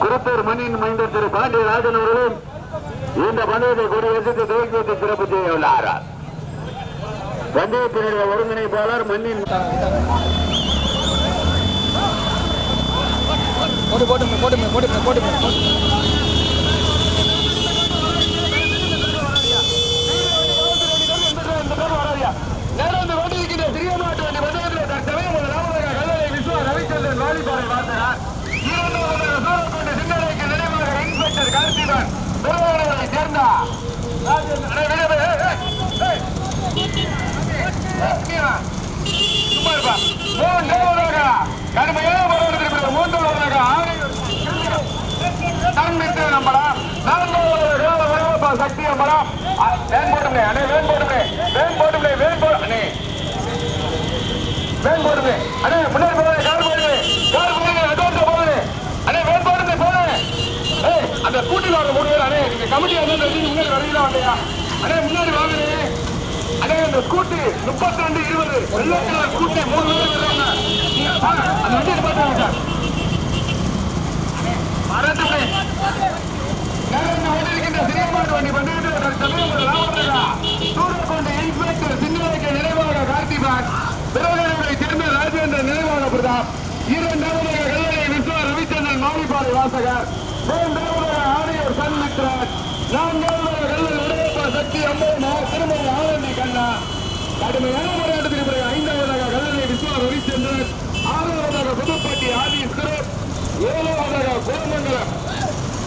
குருத்தூர் மண்ணின் மைந்தர் திரு பாண்டியராஜன் அவர்களும் இந்த பந்தயத்தை கொடியேற்றி துவக்கி வைத்து சிறப்பு செய்ய உள்ளார் பந்தயத்தினுடைய ஒருங்கிணைப்பாளர் மண்ணின் போட்டு போட்டுமே போட்டுமே நடந்து கொண்டிருக்கின்ற சிறிய மாட்டு வண்டி பந்தயத்தில் தற்சமயம் ஒரு ராமநாத கல்லறை விஸ்வா ரவிச்சந்திரன் வாலிபாறை வாசகர் இரண்டாவது சூரக்கொண்டு சிந்தனைக்கு நினைவாக இன்ஸ்பெக்டர் கார்த்திகன் திருவாரூரை சேர்ந்த அடே, விடு, விடு, ஏய், ஏய், ஏய். ஏய், நீ வா. சும்மா இருப்பா. மூன்றாவதாக கடுமையான போராட்டத்திற்கு மூன்றாவதாக சக்தி நம்மளா வேன் போட்டுமே அண்ணே வேன் போட்டுமே. வேன் போட்டுமே வேன் வேன் போடுமே அண்ணே முன்னாடி போடுங்க கார் போடுங்க கார் போடுங்க அட்வான்ஸ் போடுங்க அண்ணே வேன் போடுங்க போடுங்க ஏய் அந்த ஸ்கூட்டில வர மூணு பேர் அண்ணே நீங்க கமிட்டி வந்து முன்னாடி வரீங்களா முன்னாடி வாங்குறே ஸ்கூட்டி முப்பத்தி ரெண்டு இருபது. வெள்ளை கலர் ஸ்கூட்டி மூணு பேர் அந்த வண்டியை பார்த்தாங்க சார் மறந்துட்டே நடந்து பிரதாப். இரண்டாவதாக கல்லறை ரவிச்சந்திரன் மாவிப்பாறை வாசகர். மூன்றாவதாக ஆணையர் சன்மித்ரன் நான்காவதாக கல்லல் உடையப்பா சக்தி அம்மம்மா திருமண ஆனந்தி கண்ணா கடுமையான போராட்டத்திற்கு பிறகு ஐந்தாவதாக கல்லறை விஸ்வா ரவிச்சந்திரன் ஆறாவதாக புதுப்பட்டி ஆதி சிறப் ஏழாவதாக கோமங்கலம்.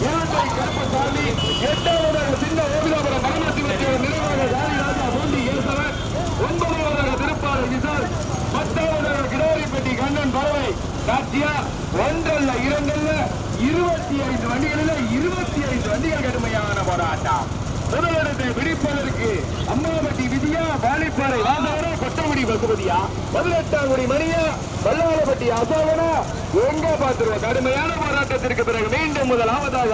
இரட்டை கருப்பசாமி எட்டாவதாக சின்ன ஓபிலாபுரம் பரமசிவத்தின் நினைவாக ராஜா பூண்டி ஏசவன் ஒன்பதாவதாக விசால் பத்தாவதாக கிடாரிப்பட்டி கண்ணன் பறவை காட்சியா ஒன்றல்ல இரண்டல்ல இருபத்தி ஐந்து வண்டிகளில் இருபத்தி ஐந்து வண்டிகள் கடுமையான போராட்டம். முதலிடத்தை பிடிப்பதற்கு அம்மாவட்டி வாலிப்பாறை வாசகரா கொட்டமுடி பசுபதியா பதினெட்டாங்குடி மணியா? வல்லாளப்பட்டி அசோகனா? எங்க பார்த்துருவோம் கடுமையான போராட்டத்திற்கு பிறகு மீண்டும் முதலாவதாக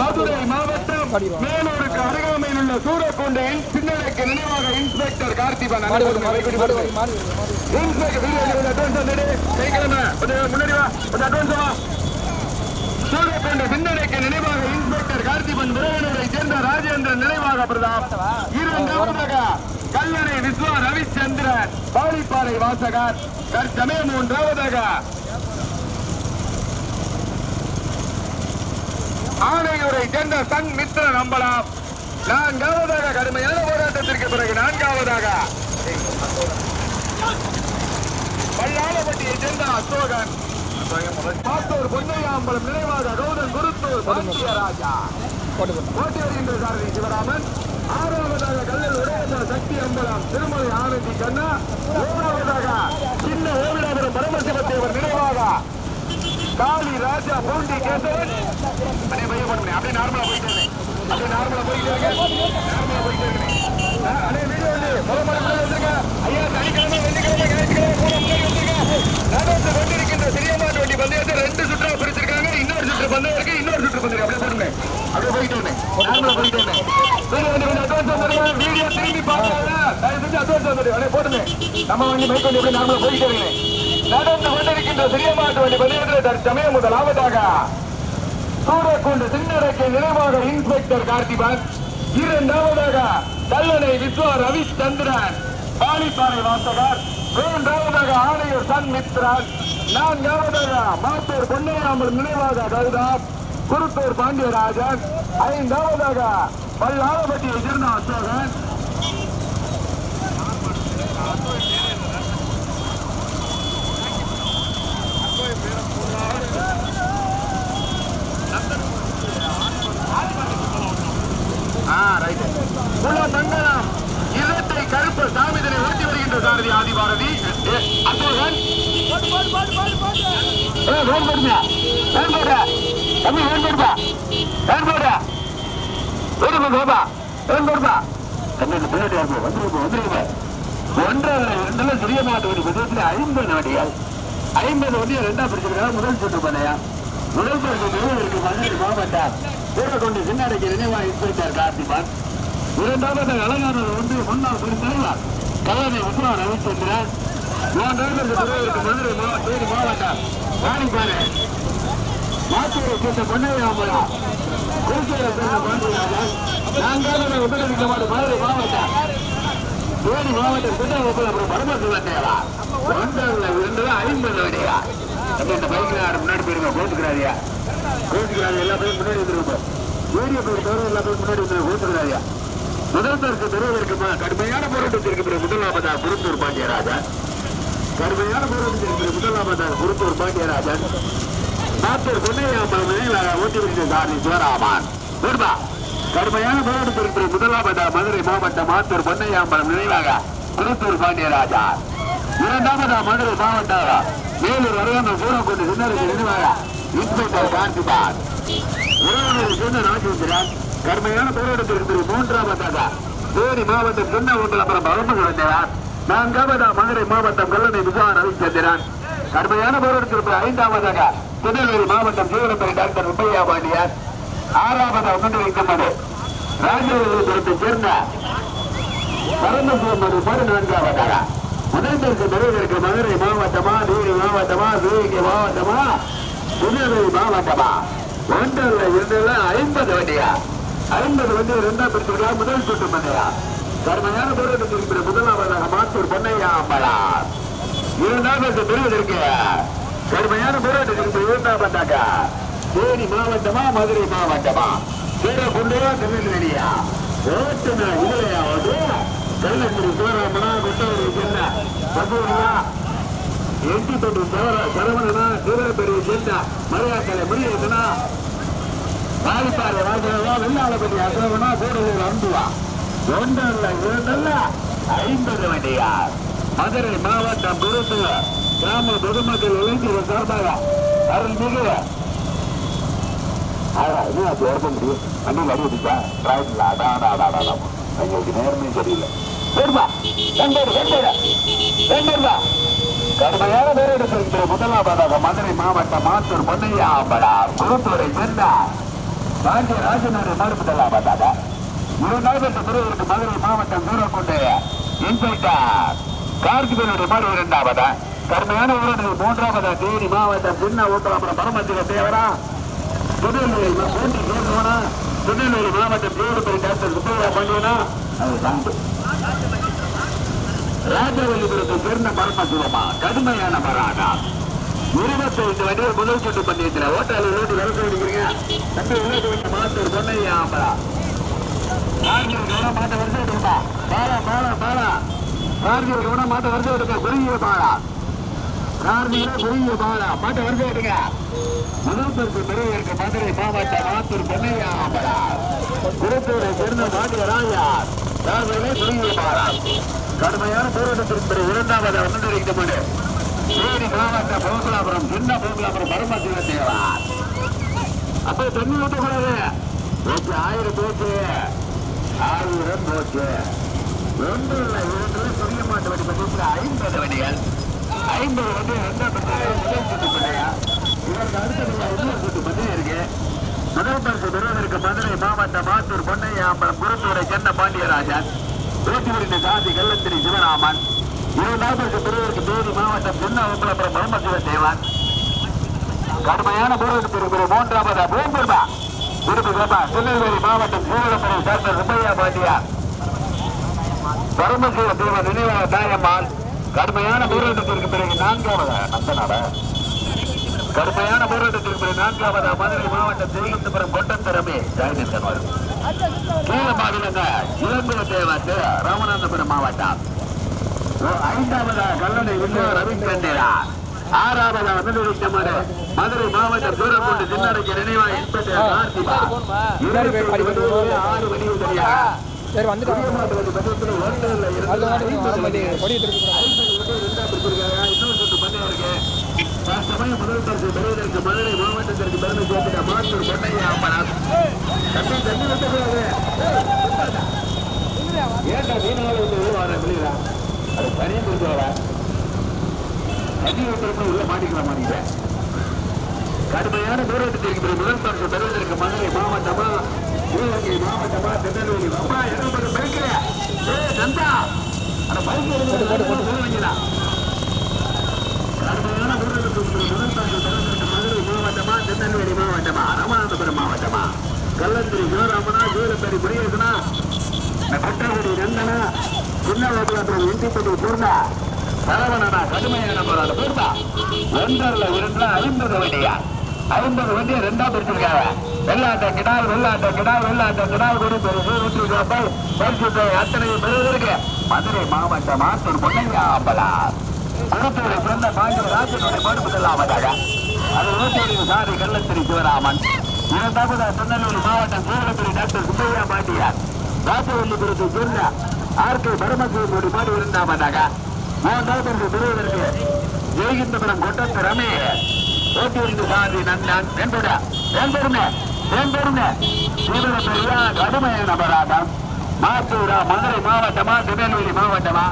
மதுரை மாவட்டம் மேலூருக்கு அருகாமையில் உள்ள சூரக்கொண்டையின் பின்னடைக்கு நினைவாக இன்ஸ்பெக்டர் கார்த்திபன் மாடு வருது இன்ஸ்பெக்டர் முன்னாடி வா. கொஞ்சம் அட்வான்ஸ் வா. நினைவாக இன்ஸ்பெக்டர் கார்த்திபன் விரைவனரை சேர்ந்த ராஜேந்திரன் நினைவாக பிரதாப். இரண்டாவதாக கல்லணை விஸ்வா ரவிச்சந்திரன் பாலிப்பாறை வாசகர் தற்சமயம் மூன்றாவதாக. ஆணையூரை சேர்ந்த சன் மித்ரன் அம்பலம் நான்காவதாக கடுமையான போராட்டத்திற்கு பிறகு நான்காவதாக. பல்லாளப்பட்டியை சேர்ந்த அசோகன். மாத்தூர் பொன்னையாம்பலம் நினைவாக கௌதன் குருத்தூர் போட்டு போட்டி. வருகின்ற சாரதி சிவராமன். கல்லல் உடையந்த திருமலை ஆனந்தி கண்ணா ஏழாவதாக சின்ன ஓவிடாபுரம் பரமசிவத்தேவர் நினைவாக காளி ராஜா பூண்டி கேசவன் அப்படியே அப்படியே நார்மலா போயிட்டு அப்படியே நார்மலா போயிட்டு இருங்க. நார்மலா போயிட்டு வீடியோ வந்து முத முறை வந்துருங்க. ஐயா சனிக்கிழமை வெள்ளிக்கிழமை ஞாயிற்றுக்கிழமை போன முன்னாடி வந்துருங்க. நடந்து கொண்டிருக்கின்ற சிறியமாட்டு வண்டி பந்தயத்தை ரெண்டு சுற்றா பிரிச்சிருக்காங்க இன்னொரு சுற்று பந்தயம் இருக்கு இன்னொரு சுற்று பந்தயம் அப்படியே போடுங்க அப்படியே போயிட்டு வரணும் நார்மலா போயிட்டு வரணும் வீடியோ வந்து கொஞ்சம் அட்வான்ஸ் வந்துருங்க வீடியோ திரும்பி பார்க்காத தயவு செஞ்சு அட்வான்ஸ் வந்துரு அப்படியே போடுங்க. நம்ம வண்டி பைக் வண்டி அப்படியே நார்மலா போயிட்டு வரணும் நடந்து கொண்டிருக்கின்ற சிறியமாட்டு வண்டி பந்தயத்தில் தற்சமயம் முதலாவதாக சூரக்குண்டு சின்னடைக்கு நினைவாக இன்ஸ்பெக்டர் கார்த்திபன் இரண்டாவதாக கல்லணை விஸ்வா ரவிச்சந்திரன். பாலிப்பாறை வாசகர். மூன்றாவதாக ஆணையர் சன் மித்ரன் நான் நான்காவதாக மாத்தூர் பொன்னையராமல் நினைவாக கௌதாப் குருத்தூர் பாண்டியராஜன் ஐந்தாவதாக பல்லாளப்பட்டியை சேர்ந்த அசோகன் ஆ, ரைட். உள்ள தங்கலாம் கருப்பு சாமிதனை ஓட்டி வருகின்ற சாரதி ஆதிபாரதி. அசோகன். ரெண்டுல ஐம்பது வண்டிகள் ஐம்பது வண்டியை ரெண்டா பிரிச்சிருக்காங்க முதல் சுற்று பண்ணையா முதல் சுற்று இருக்கு மதுரை மாவட்டம் சூரக்கொண்டு சின்னடைக்கு நினைவா இன்ஸ்பெக்டர் கார்த்திபான் இரண்டாவது அலங்காநல்லூர் வந்து முன்னாள் தலைவர் கல்லணை உத்ரா ரவிச்சந்திரன் மதுரை மாவட்டம் மாவட்டம் வாணிப்பாறை மாத்தூரை சேர்ந்த பொன்னையாமலா திருச்சியை சேர்ந்த பாண்டியராஜன் நான்காவது உதவி மாவட்டம் மதுரை மாவட்டம் தேனி மாவட்டம் திட்டவகுப்பில் அப்புறம் பரமசிவன் தேவா ஒன்றரை இரண்டு ஐம்பது வடியா நம்ம இந்த பைக்ல யாரும் முன்னாடி போயிருங்க கோச்சுக்கிறாரியா கோச்சுக்கிறாரு எல்லா பேரும் முன்னாடி வந்துருக்கோம் ஏரியா பேர் தவிர எல்லா பேரும் முன்னாடி வந்து கோச்சுக்கிறாரியா முதல்வருக்கு பெறுவதற்குமா கடுமையான போராட்டத்திற்கு பிறகு முதலாவதா குருத்தூர் பாண்டியராஜன் கடுமையான போராட்டத்திற்கு பிறகு முதலாவதா குருத்தூர் பாண்டியராஜன் மாத்தூர் பொன்னையாம்பலம் ஓட்டி வருகிற சாரி சிவராமன் வருமா கடுமையான போராட்டத்திற்கு பிறகு முதலாவதா மதுரை மாவட்டம் மாத்தூர் பொன்னையாம்பலம் நினைவாக குருத்தூர் பாண்டியராஜா இரண்டாவதா மதுரை மாவட்டம் வேலூர் அருகாம சூரம் கொண்டு சின்னருக்கு நினைவாக இன்ஸ்பெக்டர் கார்த்திபான் உறவினர் சேர்ந்த ராஜேந்திரன் கடுமையான போராட்டத்திற்கு பிறகு மூன்றாவதாக தேனி மாவட்டம் சின்ன அப்புறம் பரமசிவன் வந்தவர். நான்காவதா மதுரை மாவட்டம் கல்லணை விஜயா ரவிச்சந்திரன். கடுமையான போராட்டத்திற்கு பிறகு ஐந்தாவதாக திருநெல்வேலி மாவட்டம் சீவரப்பரை டாக்டர் உப்பையா பாண்டியன். ஆறாவதா முன்னணி வைக்கப்படு ராஜபுரத்தை சேர்ந்த பரமசிவம் மது பதினான்காவதாக. முதல்வருக்கு நிறைவேற்க மதுரை மாவட்டமா நீரி மாவட்டமா சிவகங்கை மாவட்டமா திருநெல்வேலி மாவட்டமா? ஒன்றில் இரண்டுல ஐம்பது வண்டியா? ஐம்பது வண்டி இரண்டாம் பிரிச்சிருக்கா முதல் சுற்று பண்ணையா கடுமையான போராட்டத்திற்கு இருக்கிற முதலாவதாக மாத்தூர் பொன்னையா அம்பலா இரண்டாவது பெறுவதற்கு கடுமையான போராட்டத்திற்கு பிறகு இரண்டாவதாக தேனி மாவட்டமா மதுரை மாவட்டமா? சீரகுண்டையா திருநெல்வேலியா ஓட்டுனா இதுலையாவது கள்ளக்குடி சோராமனா கொட்டவரை சென்ன பகுவனா எட்டி தொண்டு சவர சரவணனா சீரப்பெரிய சென்ன மரியாதை முருகேசனா? வாலிப்பாறை ராஜாவா வெள்ளாளப்பட்டி அசரவனா கூடலூர் அன்புவா ஒன்றல்ல இரண்டல்ல ஐம்பது வண்டியார். மதுரை மாவட்டம் குருத்து கிராம பொதுமக்கள் இளைஞர்கள் சார்பாக அருள்மிகு. ஆனா, என்ன அப்படி முடியும்? அண்ணன் எங்களுக்கு நேர்மையும் தெரியல சரிப்பா ரெண்டோடு ரெண்டோடு ரெண்டோடுதா கடுமையான பேரிடத்திற்கு முதலாவதாக மதுரை மாவட்டம் மாத்தூர் பொன்னையா அம்பலா குருத்தூரை சேர்ந்த பாண்டிய ராஜனுடைய மறுப்பு முதலாவதாக இரண்டாவது பிறகு மதுரை மாவட்டம் சூரக்கொண்டே இன்ஸ்பெக்டர் கார்த்திகனுடைய மறு இரண்டாவதா? கடுமையான ஊரடங்கு மூன்றாவதா? தேனி மாவட்டம் சின்ன ஊட்டலாபுரம் பரமசிவ தேவரா திருநெல்வேலி பூண்டி கேசவனா? திருநெல்வேலி மாவட்டம் தேவப்படி டாக்டர் சுப்பையா பாண்டியனா? அது ராஜவல்லிபுரத்தை பரமசிவமா? கடுமையான பராடா இருபத்தைந்து வண்டிகள் முதல் சுட்டு பந்தயத்தில் ஓட்டாளர் ஓட்டி வரசு அடிக்கிறீங்க தம்பி உள்ளது வண்டி மாத்தூர் பொன்னையா அம்பலா கார்கில் வருஷம் எடுப்பா பாலா பாலா பாலா. கார்கில் கவனம் மாட்ட வருஷம் எடுக்க. குறுகிய பாலா. கார்கில குறுகிய பாலா. மாட்ட வருஷம் எடுக்க முதல் பரிசு மதுரை மாவட்டம் மாத்தூர் பொன்னையா குருத்தூரை சேர்ந்த மாநில ராஜா. கார்கிலே குறுகிய பாலா. கடுமையான போராட்டத்திற்கு பிறகு இரண்டாவது முன்னெடுக்கப்பட்டு தேனி மாவட்ட போகலாபுரம் சின்ன போகலாபுரம் பரமசிவ தேவார். அப்ப தண்ணி ஊட்டக்கூடாது போச்சு ஆயிரம் போச்சு ஆயிரம் போச்சு ஒன்று இல்லை இரண்டு பெரிய மாட்டு வண்டி பற்றி ஐம்பது வண்டிகள். ஐம்பது வண்டி ரெண்டாம் பட்டம் சுட்டு பண்ணையா இதற்கு அடுத்த இன்னொரு சுட்டு பண்ணையா இருக்கு. முதல் பரிசு பெறுவதற்கு மதுரை மாவட்டம் மாத்தூர் பொன்னையா அம்பலம் குருத்தூரை சென்ன பாண்டியராஜன் பேச்சுவரின் சாதி கள்ளத்திரி சிவராமன். இரண்டாவது பரிசு பெறுவதற்கு தேனி மாவட்டம் சின்ன ஒப்பலப்புறம் பரமசிவ தேவன் கடுமையான போராட்டத்திற்கு மூன்றாவது பூம்பூர்மா. திருப்பி சபா திருநெல்வேலி மாவட்டம் சூழலப்பரை சேர்ந்த சுப்பையா பாண்டியா. பரமசிவ தேவ நினைவாக தாயம்மாள். கடுமையான போராட்டத்திற்கு பிறகு நான்காவது நந்தனாட கடுமையான போராட்டத்திற்கு பிறகு நான்காவது மதுரை மாவட்டம் திருவனந்தபுரம் கொட்டத்திறமே ஜாயினிருக்கணும் கீழ மாநிலங்க இளங்குல தேவாத்து ராமநாதபுரம் மாவட்டம். ஐந்தாவதா கல்லணை வில்லு ரவிச்சந்திரா. ஆறாவதா முதலிடமாறு மதுரை மாவட்டம் சூரக்கொண்டு சின்னடைக்கு நினைவாக இன்ஸ்பெக்டர் கார்த்திகா இருபத்தி ஆறு மணி சரியா சரி திருப்பி முதல் பரிசு பெறுவதற்கு மதுரை மாவட்டத்திற்கு பெருமை சேர்த்துட்ட மாத்தூர் பொன்னையா அம்பலம் தம்பி தண்ணி விட்டுக்கூடாது ஏன்டா மீனவர்கள் வந்து உள்ள வர வெளியில அது தனியாக பிடிச்சு வர தண்ணி விட்டுறப்ப உள்ள மாட்டிக்கிற மாட்டீங்க கடுமையான போராட்டத்திற்கு முதல் பரிசு பெறுவதற்கு மதுரை மாவட்டமா சிவகங்கை மாவட்டமா திருநெல்வேலி அம்மா என்ன பண்ண பைக்கிற ஏ நந்தா அந்த பைக் சிவகங்கிலா கடுமையான போராட்டத்திற்கு முதல் பரிசு பெறுவதற்கு மதுரை மாவட்டமா திருநெல்வேலி மாவட்டம் ராமநாதபுரம் மாவட்டமா? கல்லந்திரி சிவராமனா ஜீவலப்பேரி முருகேசனா கொட்டகுடி நந்தனா? சின்ன வகுலத்தில் இந்திப்பட்டி பூர்ணா சரவணனா கடுமையான போராட பூர்ணா ஒன்றரை இரண்டு ஐம்பது வண்டியா ஐம்பது வண்டியை ரெண்டா பிரிச்சிருக்காங்க வெள்ளாட்ட கிடால் வெள்ளாட்ட கிடால் வெள்ளாட்ட கிடால் கூட பெருசு நூற்றி ரூபாய் பரிசு தொகை அத்தனை பெறுவதற்கு மதுரை மாவட்ட மாத்தூர் பொன்னையா அம்பலா குளத்தூரை சிறந்த பாண்டிய ராஜனுடைய மறுப்பு செல்லாமதாக. அது ஊத்தூரின் சாரி கள்ளத்திரி சிவராமன். இரண்டாவது திருநெல்வேலி மாவட்டம் சூரலப்பேரி டாக்டர் சுப்பையா பாண்டியார். ராஜவல்லிபுரத்தை சேர்ந்த ஆர் கே பரமசிவனுடைய மாடு இரண்டாவதாக. மூன்றாவது பெறுவதற்கு ஜெயகிந்தபுரம் கொட்டத்து ரமேஷ் ஓட்டியிருந்து சாதி நந்தன் என்பட என்பெருமை என்பெருமை இவர பெரியா கடுமையான போராட்டம் மாத்தூரா மதுரை மாவட்டமா திருநெல்வேலி மாவட்டமா?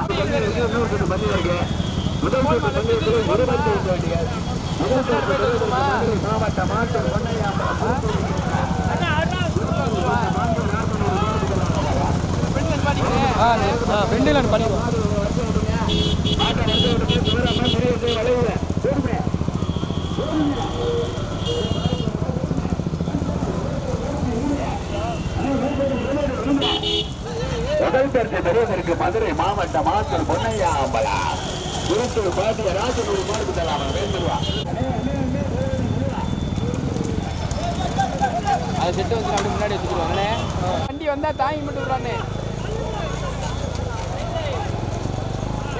முதல் பெண்டில் பண்ணிடுவோம் முதல் பரிசு பெறுவதற்கு மதுரை மாவட்டம் ஆத்தூர் பொன்னையா அம்பலா திருத்தூர் பாட்டிய ராஜனூர் மாடு தலாம் வேண்டுவா அது செட்டு வந்து முன்னாடி வச்சுக்கிடுவாங்களே? வண்டி வந்தா தாங்கி மட்டும் விடுறானே ஏய் நான் வருடா என்ன சொல்லி விடு ஆறாவது ஏழாவது வருது ஏழாவது வருது போயிருக்கு இந்த வண்டி அங்கே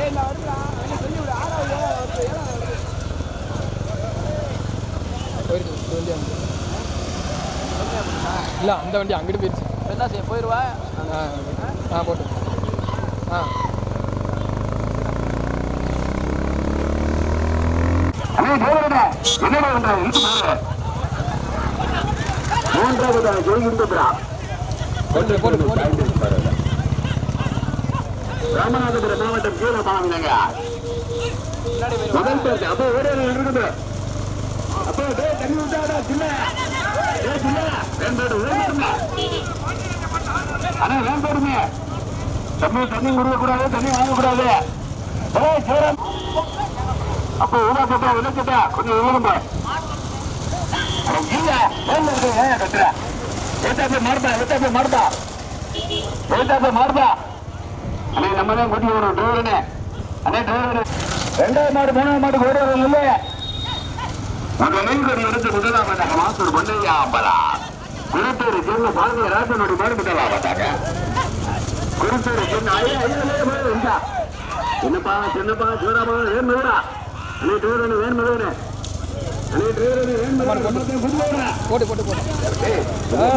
இல்லை அந்த வண்டி அங்கிட்டு போயிடுச்சு என்ன செய்ய போயிடுவா ஆ போட்டு. ஆ. மூன்றாவது போட்டு போட்டு. ராமநாதபுரம் மாவட்டம் கீழபாங்க முன்னாடி முதல் பேர் அப்போ ஒரே இருக்குது அப்போ தண்ணி விட்டாடா சின்ன? அண்ணா வேண்டோடுங்க தண்ணி தண்ணி கொடுக்கக்கூடாது தண்ணி வாங்கக்கூடாது. ஏய் சேரம் அப்போ உலா கொஞ்சம் இல்ல கட்டுற. ஏத்தாப்ப மாறுதா ஏத்தாப்ப மாறுதா ஏத்தாப்ப மாறுதா அண்ணே நம்ம தான் கூட்டி வரோம் டிரைவருன்னு அண்ணே. டிரைவர் ரெண்டாவது மாடு மூணாவது மாடு ஓடுறது இல்லை. உங்க நெய்கொடி எடுத்து முதலாம் மாட்டாங்க மாசூர் பொன்னையா அம்பலா குருத்தூர் சேர்ந்த பாரதிய ராஜனுடைய மாடு முதலாம் மாட்டாங்க குருத்தூர் சேர்ந்த ஐயா ஐயா என்னப்பா சின்னப்பா சிவராமா மதுரா அண்ணே டிரைவர் மதுரே அண்ணே டிரைவர் ஓடுறா போட்டு போட்டு போட்டு ஏய் ஆ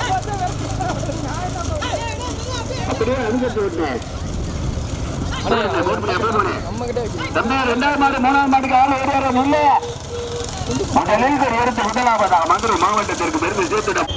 அப்படியே அனுசரிச்சு விட்டேன் அண்ணே போட் பண்ணி அப்படியே போனேன் நம்ம கிட்டே வைக்கணும் தம்பி ரெண்டாவது மாடு மூணாவது மாட்டுக்கு ஆள் ஏறியார முல்ல. முதலில் எடுத்து முதலாவதாக மதுரை மாவட்டத்திற்கு பெருமை சேர்த்துடும்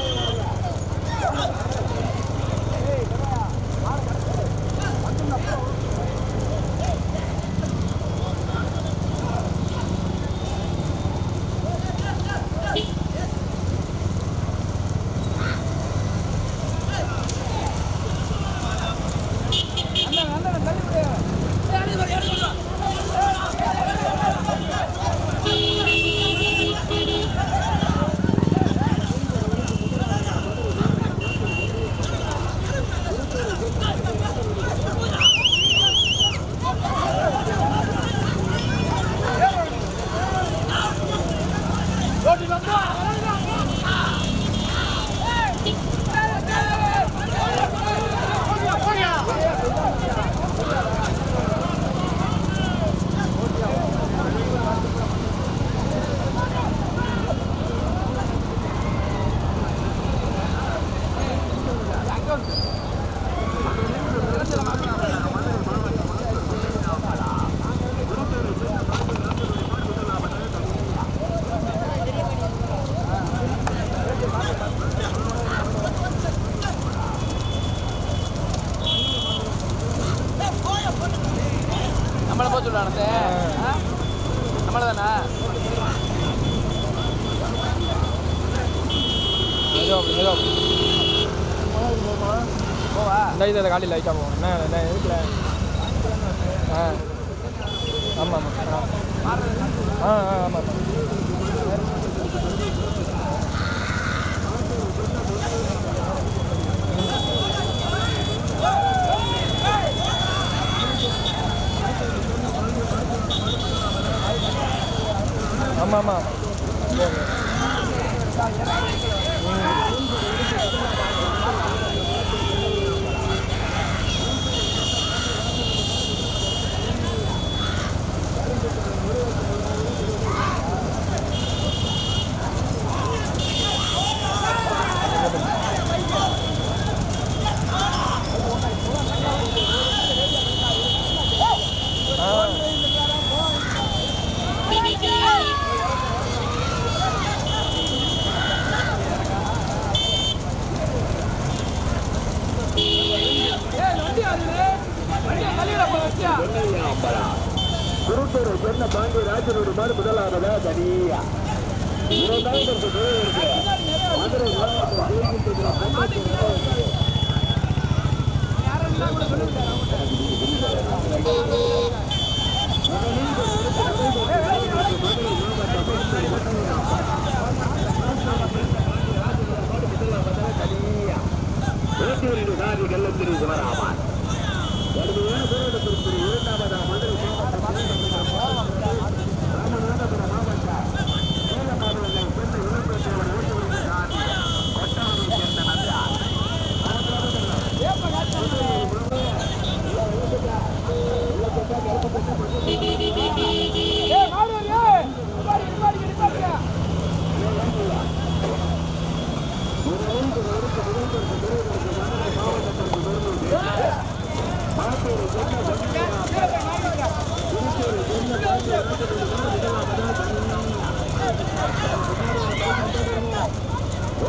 எப்போ சொல்லணும் சார் நம்மள தானே போவா. இந்த இதில் காலையில் லைட்டாக போவோம் என்ன என்ன இருக்குல்ல ஆ. ஆமாம் ஆமாம் ஆ. ஆ ஆமாம் ஆமாம் ஆமாம் ஆமாம்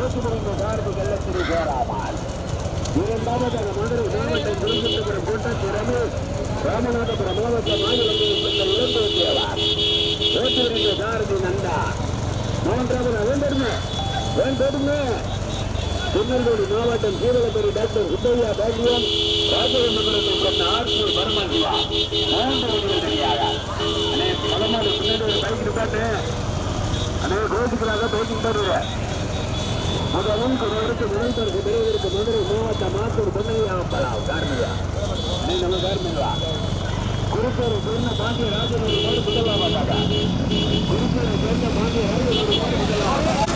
ஓட்டுமன்ற சார்பு கள்ளத்திரி சேராமான் இரண்டாவதாக மதுரை மாவட்டம் திருவனந்தபுரம் கூட்டத்திறமை ராமநாதபுரம் மாவட்ட மாநிலங்களில் இளம்பு தேவார் ஓட்டுமன்ற சாரதி நந்தா மூன்றாவது வேண்டடுமே வேண்டடுமே திருநெல்வேலி மாவட்டம் சீரலப்பேரி டாக்டர் சுப்பையா பாண்டியன் ராஜவந்தபுரத்தை சேர்ந்த ஆர்பூர் பரமசிவா மூன்று வழிகள் தனியாக அண்ணே பலமாடு பின்னாடி ஒரு பைக் நிப்பாட்டு அண்ணே கோஷிக்கலாக பேசிக்கிட்டு வருவேன் முதலும் குறைவிற்கு முதல்வருக்கு பெறுவதற்கு மதுரை மாவட்ட மாத்தூர் பொன்னையாம்பலாம் காரணங்களா நீ நம்ம காரணங்களா குருப்பூரை சேர்ந்த பாண்டிய ராஜன் ஒரு மாடு முதலாவதாக குருப்பூரை சேர்ந்த பாண்டிய ராஜன் ஒரு மாதிரி முதலாவதாக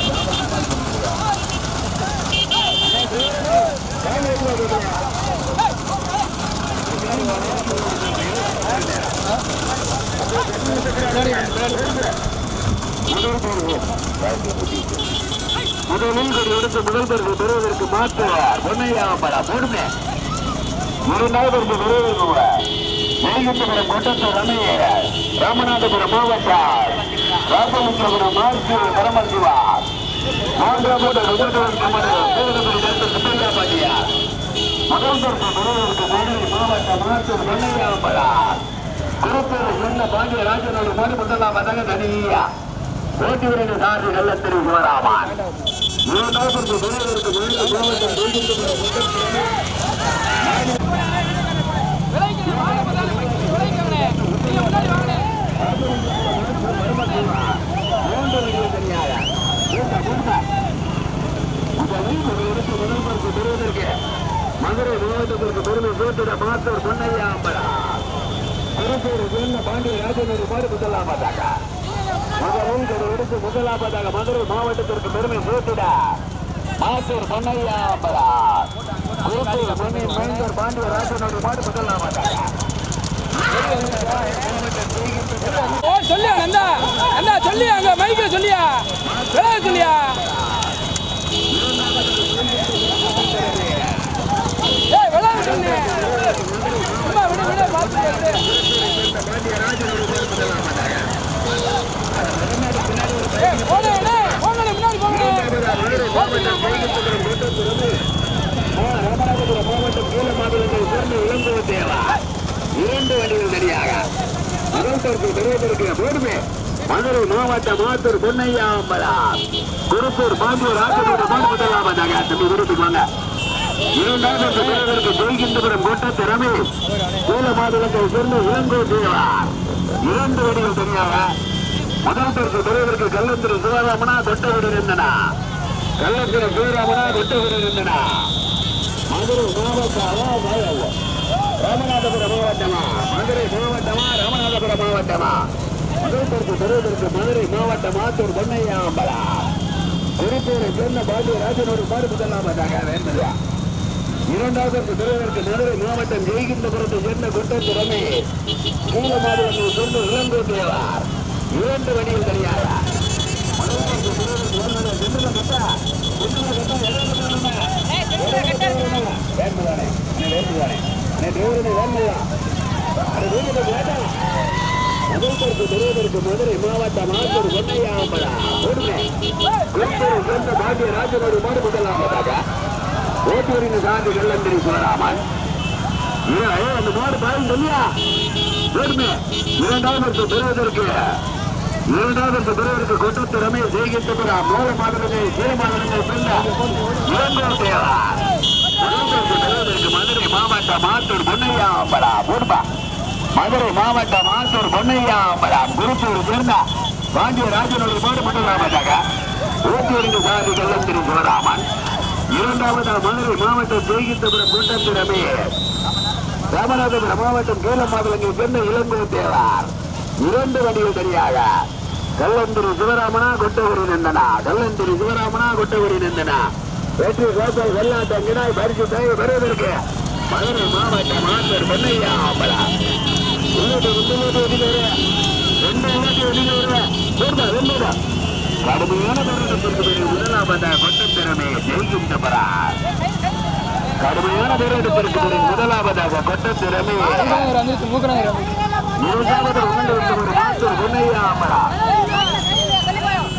முதலில் ஒரு எடுத்து முதல் பரிசு பெறுவதற்கு மாற்று பொன்னையாம்பலா போடுமே இரண்டாவதற்கு பெறுவதற்கு கூட நெய்கண்டபுரம் கொட்டத்து ரமையர் ராமநாதபுரம் மாவட்டார் ராசமுத்திரபுரம் மார்க்கு பரமசிவார் மூன்றாவது முதல்வர் சுப்பையா பாட்டியார் முதல் பரிசு பெறுவதற்கு மதுரை மாவட்டம் மாற்று பொன்னையாம்பலா குருப்பூர் சொன்ன பாண்டிய ராஜனோடு மாடு முதலாவதாக தனியா ஓட்டுவரின் சார்பு கள்ளத்திரி இரண்டாவது பெறுவதற்கு மதுரை மாவட்டம் மதுரை மாவட்டத்திற்கு பெருமை சேர்த்திட. மாத்தூர் பொன்னையா அம்பலா திருப்பூர் சேர்ந்த பாண்டிய முதலாவதாக மதுரை மாவட்டத்திற்கு பெருமை ஆசூர் பொன்னையா அம்பலா திருப்பூர் பொன்னி மைந்தர் பாண்டிய ராஜனோட மாடு முதலாவதாக ஓ சொல்லியா நந்தா? நந்தா சொல்லியா அங்க மைக்கில் சொல்லியா? சொல்லியா ஏய் விளையாட சொல்லு சும்மா விடு விடு பார்த்து விடு ஏய் போடு டேய் போங்கடா முன்னாடி போங்கடா ராமநாதபுரம் மாவட்டம் கீழமாதுளங்கள் சேர்ந்த இளம்புவ தேவா இரண்டு வண்டிகள் தனியாக முதல் பொறுப்பு பெறுவதற்கு போடுமே மதுரை மாத்தூர் பொன்னையா அம்பலா. பாம்பூர் ஆத்தூர் மாடு முதலாவதாக தம்பி விருதுக்கு வாங்க. இரண்டாவது பெறுவதற்கு ஜெய்கின்றபுரம் கோட்டை ரமேஷ். கீழமாதுளங்கள் சேர்ந்த இளங்கோ தேவா இரண்டு வண்டிகள் தனியாக. முதல் பொறுப்பு பெறுவதற்கு கள்ளத்திரி சிவராமனா தொட்டவிடு இருந்தனா கள்ளத்திரி சிவராமனா தொட்டவிடு இருந்தனா மதுரை மாவட்டம் ராமநாதபுரம் மாவட்டமா? மதுரை மாவட்டமா? ராமநாதபுரம் மாவட்டமா? முதல் பெறுவதற்கு மதுரை மாவட்டம் ஆத்தூர் பொன்னையாம்பலா திருப்பூரை சேர்ந்த பாண்டியராஜன் ஒரு மாடு முதலாவதாக வேண்டது இரண்டாவது பெறுவதற்கு மதுரை மாவட்டம் ஜெய்கின்றபுரத்தை சேர்ந்த குட்டத்து ரமேஷ் கீழ மாவட்டத்தில் சொந்த இளங்கோட்டியவார் இரண்டு வழியில் தனியாரா வேண்டுதானே வேண்டுதானே வடிவில் தனியாக முதல்வருக்கு மதுரை மாவட்டம் ஆத்தூர் பொன்னையாம்பலா. பொறுமை திருப்பூரை சேர்ந்த பாண்டியராஜன் ஒரு மாடு ஓட்டூரின் சார்ந்து வெள்ளந்திரி சிவராமன் அந்த மாடு பாருங்க இல்லையா வேணுமே இரண்டாவது பெறுவதற்கு இரண்டாவது பெறுவதற்கு கொட்டத்து ரமேஷ் ஜெயகிந்தபுரா மூல மாதனமே சேர மாதனமே இளங்கோர் தேவா பெறுவதற்கு மதுரை மாவட்டம் ஆத்தூர் பொன்னையாம்பலா. பூர்பா மதுரை மாவட்டம் ஆத்தூர் பொன்னையா குருத்தூர் சேர்ந்த பாண்டியராஜனுடைய போடு மாடு முதலாவதாக சாதி சார்ந்து திரு சிவராமன். இரண்டாவது மதுரை மாவட்டம் ஜெயகிந்தபுரம் கூட்டத்து ராமநாதபுரம் மாவட்டம் கேலமாதலங்கை சேர்ந்த இளங்கோ தேவார் இரண்டு வண்டிகள் தனியாக கல்லந்திரி சிவராமனா கொட்டகுரி நின்றனா கல்லந்திரி சிவராமனா கொட்டகுரி நின்றனா வெற்றி கோசல் வெள்ளாட்டங்கினாய் பரிசு தேவை வருவதற்கு மதுரை மாவட்டம் ஆத்தர் பொன்னையா அம்பலா கடுமையான போராட்டத்திற்கு முதலாவதாக கொட்டம் திறமை இரண்டாவது மாஸ்டர் பொன்னையா அமரா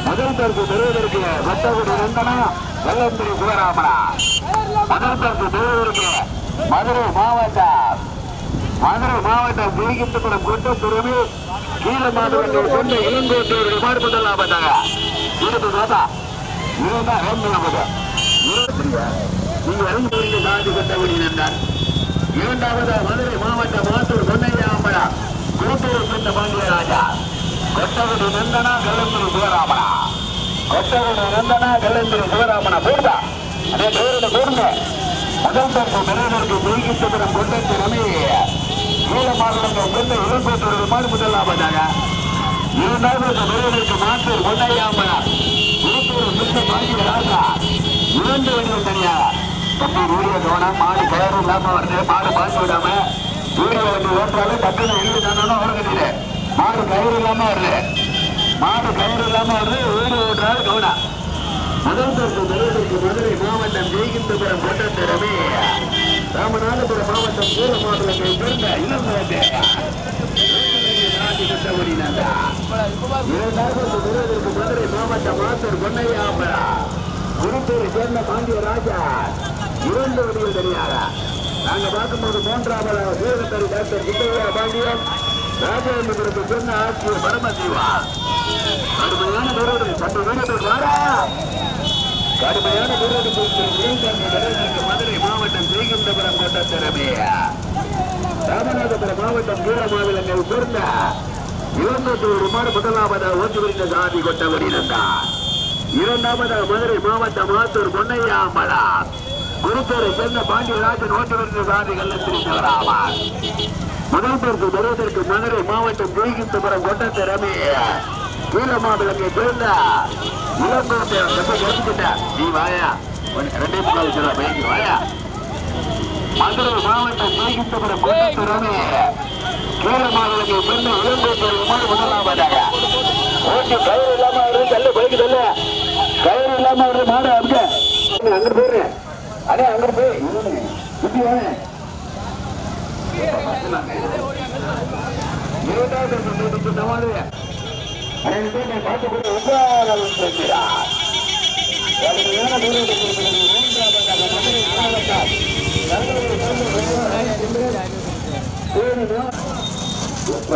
முதல் தரப்பு பெறுவதற்கு கொட்டகுடி நந்தனா வெள்ளந்திரி சிவராமனா முதல் தரப்பு பெறுவதற்கு மதுரை மாவட்டம் மதுரை மாவட்டம் ஜெயிக்கின்றபுரம் கொட்டம் திறமை கீழ கொண்டு கொண்ட இளங்கோட்டையர்கள் மாறுபட்ட லாபத்தாக இருபது? தாத்தா இதுதான் ரெண்டு நமக்கு நீங்க இறங்கி சாதி கொட்டகுடி நின்றார் இரண்டாவது? மதுரை மாவட்டம் மாத்தூர் பொன்னையா அம்படா கோட்டூர் கூட்டூர் சேர்ந்த பாண்டியராஜா. கொட்டகுடி நந்தனா கல்லந்திரி சிவராமனா. கொட்டகுடி நந்தனா கல்லந்திரி சிவராமனா. போடுதா? அதே பேரோட போடுங்க. முதல் தரப்பு பெறுவதற்கு கொண்டு திறமையே ரமையே நீலமாறுடங்கள் கொண்ட இளங்கோட்டூர் மாடு முதலாவதாக இரண்டாவது பெறுவதற்கு மாத்தூர் பொன்னையாம்பலா கூட்டூர் சேர்ந்த பாண்டியராஜா இரண்டு வடிவம் தனியாக தம்பி வீடியோ கவனம் மாடு கயிறு இல்லாம வருது மாடு பாய்ச்சி விடாம வீடியோ வண்டி ஓட்டுறாலே டக்குனு இழுத்து தானே ஓடுறது மாடு கயிறு இல்லாம வருது. மாடு கயிறு இல்லாம வருது வீடியோ ஓட்டுறாரு கவனம் முதல் தரப்பு பெறுவதற்கு மதுரை மாவட்டம் ஜெய்கிந்தபுரம் கொட்டத்து ரவி ராமநாதபுரம் மாவட்டம் சூர மாவட்டத்தை சேர்ந்த இளம்பரத்தை மதுரை மாவட்டம் மாத்தூர் பொன்னையாம்பரா குருப்பூரை சேர்ந்த பாண்டிய ராஜா இரண்டு வடிவில் தெரியாதா நாங்க பார்க்கும்போது மூன்றாவது வீரத்தறி டாக்டர் சுப்பையா பாண்டியம் ராஜேந்திரத்துக்கு சொன்ன ஆட்சியர் பரமசிவா. கடுமையான வீரர்கள் சற்று வீரர்கள் வாரா. கடுமையான வீரர்கள் மதுரை மாவட்டம் ஸ்ரீகந்தபுரம் கோட்டத்திறமே ராமநாதபுரம் மாவட்டம் வீரமாவிலங்கள் சேர்ந்த ஒரு மாடு முதலாவதாக ஓட்டு வருகிற சாதி கொண்டவர் இருந்தார். இரண்டாவதாக மதுரை மாவட்டம் ஆத்தூர் பொன்னையாம்பலா குருத்தூரை சேர்ந்த பாண்டியராஜன் ஓட்டு வருகிற சாதி கள்ளத்திரி ஆவார் முதல் பொறுப்பு பெறுவதற்கு மதுரை மாவட்டம் ஜெய்கிந்தபுரம் கொண்ட திறமையா வீரமாவிலங்கை சேர்ந்த இளங்கோட்டை கற்றுக்கிட்ட நீ வாயா உனக்கு ரெண்டே முக்கால் சொல்ல பைக்கு வாயா மதுரை மாவட்டம் ஜெய்கிந்தபுரம் கொட்டத்தை ரமே வீரமாவிலங்கை சேர்ந்த இளங்கோட்டை விமான முதலாவதாக ஓட்டு கயிறு இல்லாம வருது தள்ளு பைக்கு தள்ளு கயிறு இல்லாம வருது மாடு அங்க அங்க போயிடுறேன் அடே அங்க போய் இப்படி வாங்க அனைத்து பேரை பார்க்கக்கூடிய உபாரம் செய்கிறார் இப்ப